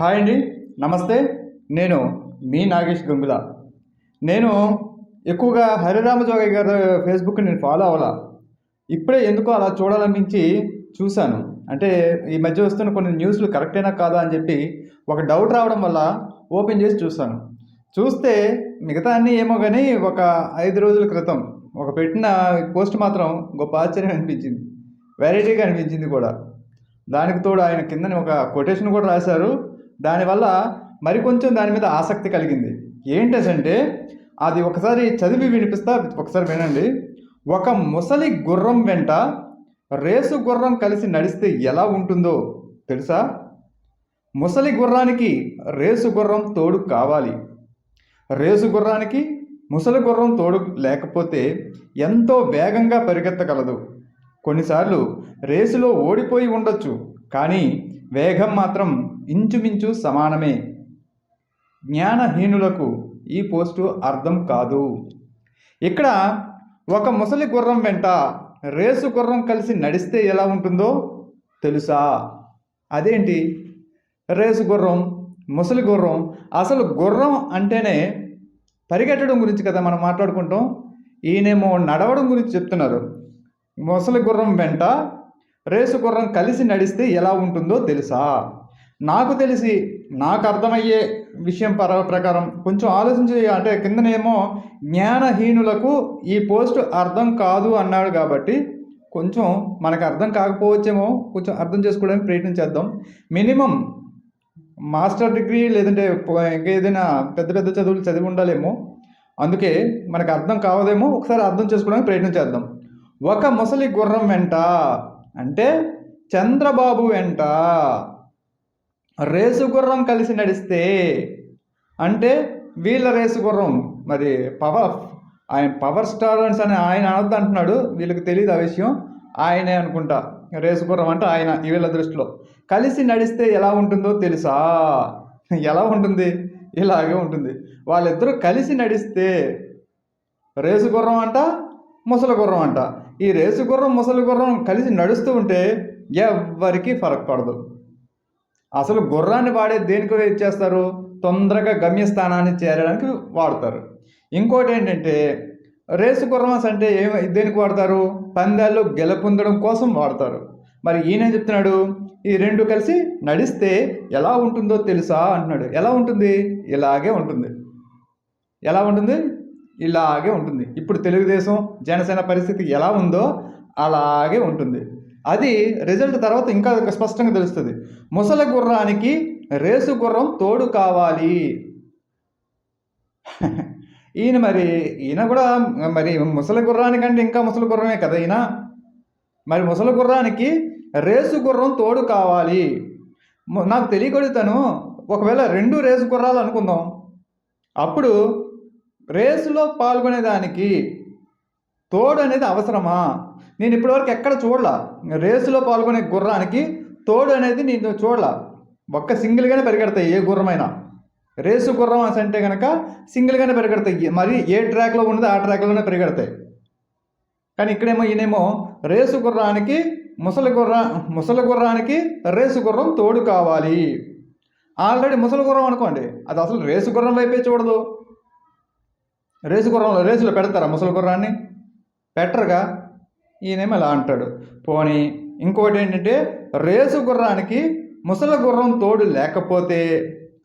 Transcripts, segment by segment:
Hi అండి. నమస్తే. నేను మీ నాగేష్ గంగుల. నేను ఎక్కువగా హరిరామ జోగయ్య గారి ఫేస్బుక్ నేను ఫాలో అవ్వాలా ఇప్పుడే ఎందుకో అలా చూడాలనిపించి చూశాను. అంటే ఈ మధ్య వస్తున్న కొన్ని న్యూస్లు కరెక్టేనా కాదా అని చెప్పి ఒక డౌట్ రావడం వల్ల ఓపెన్ చేసి చూశాను. చూస్తే మిగతా అన్నీ ఏమో కానీ ఒక ఐదు రోజుల క్రితం ఒక పెట్టిన పోస్ట్ మాత్రం గొప్ప ఆశ్చర్యం అనిపించింది. వెరైటీగా అనిపించింది కూడా. దానికి తోడు ఆయన కిందని ఒక కొటేషన్ కూడా రాశారు. దానివల్ల మరికొంచెం దాని మీద ఆసక్తి కలిగింది. ఏంటంటే అది ఒకసారి చదివి వినిపిస్తా ఒకసారి వినండి. ఒక ముసలి గుర్రం వెంట రేసు గుర్రం కలిసి నడిస్తే ఎలా ఉంటుందో తెలుసా? ముసలి గుర్రానికి రేసు గుర్రం తోడు కావాలి. రేసు గుర్రానికి ముసలి గుర్రం తోడు లేకపోతే ఎంతో వేగంగా పరిగెత్తగలదు. కొన్నిసార్లు రేసులో ఓడిపోయి ఉండొచ్చు కానీ వేగం మాత్రం ఇంచుమించు సమానమే. జ్ఞానహీనులకు ఈ పోస్టు అర్థం కాదు. ఇక్కడ ఒక ముసలి గుర్రం వెంట రేసు గుర్రం కలిసి నడిస్తే ఎలా ఉంటుందో తెలుసా? అదేంటి? రేసు గుర్రం ముసలి గుర్రం అసలు గుర్రం అంటేనే పరిగెట్టడం గురించి కదా మనం మాట్లాడుకుంటాం? ఈయనేమో నడవడం గురించి చెప్తున్నారు. ముసలి గుర్రం వెంట రేసు గుర్రం కలిసి నడిస్తే ఎలా ఉంటుందో తెలుసా? నాకు తెలిసి నాకు అర్థమయ్యే విషయం పర ప్రకారం కొంచెం ఆలోచించి అంటే కిందనేమో జ్ఞానహీనులకు ఈ పోస్ట్ అర్థం కాదు అన్నాడు కాబట్టి కొంచెం మనకు అర్థం కాకపోవచ్చేమో కొంచెం అర్థం చేసుకోవడానికి ప్రయత్నం చేద్దాం. మినిమం మాస్టర్ డిగ్రీ లేదంటే ఇంకేదైనా పెద్ద పెద్ద చదువులు చదివి ఉండాలేమో. అందుకే మనకు అర్థం కావదేమో ఒకసారి అర్థం చేసుకోవడానికి ప్రయత్నం చేద్దాం. ఒక ముసలి గుర్రం వెంట అంటే చంద్రబాబు వెంట రేసు గుర్రం కలిసి నడిస్తే అంటే వీళ్ళ రేసు గుర్రం మరి పవర్ ఆయన పవర్ స్టార్ అని ఆయన అనొద్దు అంటున్నాడు వీళ్ళకి తెలియదు ఆ విషయం ఆయనే అనుకుంటా. రేసు గుర్రం అంటే ఆయన వీళ్ళ దృష్టిలో. కలిసి నడిస్తే ఎలా ఉంటుందో తెలుసా? ఎలా ఉంటుంది? ఇలాగే ఉంటుంది. వాళ్ళిద్దరూ కలిసి నడిస్తే రేసు గుర్రం అంట ముసలి గుర్రం అంట. ఈ రేసు గుర్రం ముసలి గుర్రం కలిసి నడుస్తూ ఉంటే ఎవ్వరికీ ఫరక్ పడదు అసలు గుర్రాన్ని వాడే దేనికి చేస్తారు తొందరగా గమ్యస్థానాన్ని చేరడానికి వాడతారు. ఇంకోటి ఏంటంటే రేసు గుర్రమస్ అంటే ఏం దేనికి వాడతారు? పందాల్లో గెలుపొందడం కోసం వాడతారు. మరి ఈయన చెప్తున్నాడు? ఈ రెండు కలిసి నడిస్తే ఎలా ఉంటుందో తెలుసా అంటున్నాడు. ఎలా ఉంటుంది? ఇలాగే ఉంటుంది. ఎలా ఉంటుంది? ఇలాగే ఉంటుంది. ఇప్పుడు తెలుగుదేశం జనసేన పరిస్థితి ఎలా ఉందో అలాగే ఉంటుంది. అది రిజల్ట్ తర్వాత ఇంకా స్పష్టంగా తెలుస్తుంది. ముసలి గుర్రానికి రేసు గుర్రం తోడు కావాలి. ఈయన మరి ఈయన కూడా మరి ముసలి గుర్రానికంటే ఇంకా ముసలి గుర్రమే కదా ఈయన? మరి ముసలి గుర్రానికి రేసు గుర్రం తోడు కావాలి. నాకు తెలియగలుగుతాను ఒకవేళ రెండు రేసు గుర్రాలు అనుకుందాం. అప్పుడు రేసులో పాల్గొనేదానికి తోడు అనేది అవసరమా? నేను ఇప్పటివరకు ఎక్కడ చూడలా. రేసులో పాల్గొనే గుర్రానికి తోడు అనేది నేను చూడలా. ఒక్క సింగిల్గానే పరిగెడతాయి ఏ గుర్రమైనా. రేసు గుర్రం అంటే కనుక సింగిల్గానే పరిగెడతాయి. మరి ఏ ట్రాక్లో ఉన్నదో ఆ ట్రాక్లోనే పరిగెడతాయి. కానీ ఇక్కడేమో ఈయనేమో రేసు గుర్రానికి ముసలి గుర్ర ముసలి గుర్రానికి రేసు గుర్రం తోడు కావాలి. ఆల్రెడీ ముసలి గుర్రం అనుకోండి. అది అసలు రేసు గుర్రం వైపే చూడదు. రేసు గుర్రంలో రేసులో పెడతారా ముసలి గుర్రాన్ని పెట్టరుగా. ఈయనేమో ఇలా అంటాడు. పోనీ ఇంకోటి ఏంటంటే రేసు గుర్రానికి ముసలి గుర్రం తోడు లేకపోతే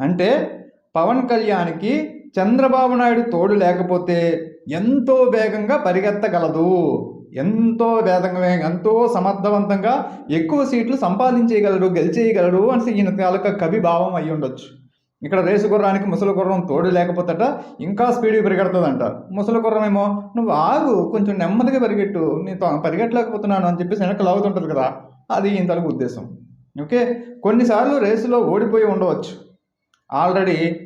అంటే పవన్ కళ్యాణ్కి చంద్రబాబు నాయుడు తోడు లేకపోతే ఎంతో వేగంగా పరిగెత్తగలదు. ఎంతో వేదంగా ఎంతో సమర్థవంతంగా ఎక్కువ సీట్లు సంపాదించేయగలడు గెలిచేయగలడు అని ఈయన తాలూకా కవి భావం అయి ఉండొచ్చు ఇక్కడ రేసు గుర్రానికి ముసలి గుర్రం తోడు లేకపోతేట ఇంకా స్పీడ్గా పరిగెడుతుందంట. ముసలి గుర్రం ఏమో నువ్వు ఆగు కొంచెం నెమ్మదిగా పరిగెట్టు నేను పరిగెట్టలేకపోతున్నాను అని చెప్పేసి వెనక లాగుతుంటుంది కదా. అది ఇంతలకు తలకు ఉద్దేశం. ఓకే? కొన్నిసార్లు రేసులో ఓడిపోయి ఉండవచ్చు. ఆల్రెడీ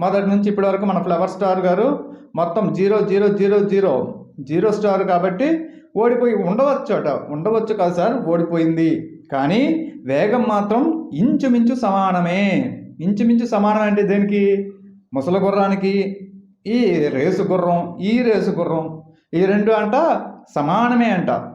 మొదటి నుంచి ఇప్పటి వరకు మన ఫ్లవర్ స్టార్ గారు మొత్తం zero zero zero zero zero star కాబట్టి ఓడిపోయి ఉండవచ్చు అట ఉండవచ్చు కాదు సార్ ఓడిపోయింది. కానీ వేగం మాత్రం ఇంచుమించు సమానమే. ఇంచుమించు సమానం అంటే దేనికి? ముసలి గుర్రానికి. ఈ రేసు గుర్రం ఈ రేసు గుర్రం ఈ రెండు అంట సమానమే అంట.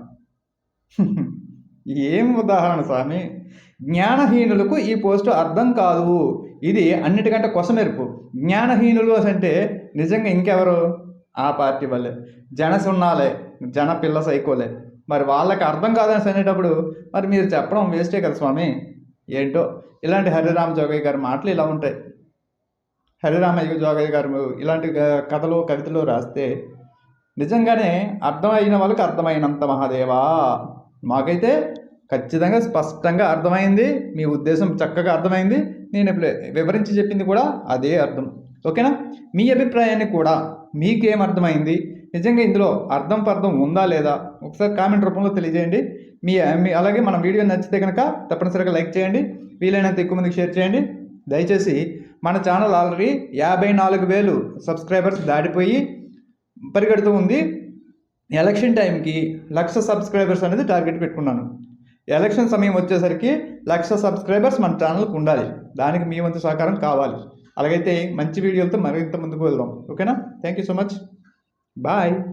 ఏం ఉదాహరణ స్వామి? జ్ఞానహీనులకు ఈ పోస్టు అర్థం కాదు. ఇది అన్నిటికంటే కొసమెరుపు. జ్ఞానహీనులు అంటే నిజంగా ఇంకెవరు? ఆ పార్టీ వాళ్ళే. జన సున్నాలే. జన పిల్ల సైకోలే. మరి వాళ్ళకి అర్థం కాదని అనేటప్పుడు మరి మీరు చెప్పడం వేస్టే కదా స్వామి? ఏంటో? ఇలాంటి హరిరామ జోగయ్య గారి మాటలు ఇలా ఉంటాయి. హరిరామయ్య జోగయ్య గారు ఇలాంటి కథలు కవితలు రాస్తే నిజంగానే అర్థమైన వాళ్ళకి అర్థమైనంత మహాదేవా. మాకైతే ఖచ్చితంగా స్పష్టంగా అర్థమైంది. మీ ఉద్దేశం చక్కగా అర్థమైంది. నేను ఇప్పుడు వివరించి చెప్పింది కూడా అదే అర్థం. ఓకేనా? మీ అభిప్రాయాన్ని కూడా మీకేం అర్థమైంది? నిజంగా ఇందులో అర్థం పర్థం ఉందా లేదా ఒకసారి కామెంట్ రూపంలో తెలియజేయండి. మీ అలాగే మన వీడియో నచ్చితే కనుక తప్పనిసరిగా లైక్ చేయండి. వీలైనంత ఎక్కువ మందికి షేర్ చేయండి. దయచేసి మన ఛానల్ ఆల్రెడీ యాభై నాలుగు వేలు సబ్స్క్రైబర్స్ దాటిపోయి పరిగెడుతూ ఉంది. ఎలక్షన్ టైంకి లక్ష సబ్స్క్రైబర్స్ అనేది టార్గెట్ పెట్టుకున్నాను. ఎలక్షన్ సమయం వచ్చేసరికి లక్ష సబ్స్క్రైబర్స్ మన ఛానల్కి ఉండాలి. దానికి మీ వంతు సహకారం కావాలి. అలాగైతే మంచి వీడియోలతో మరింత ముందుకు వెళ్దాం. ఓకేనా? Thank you so much Bye.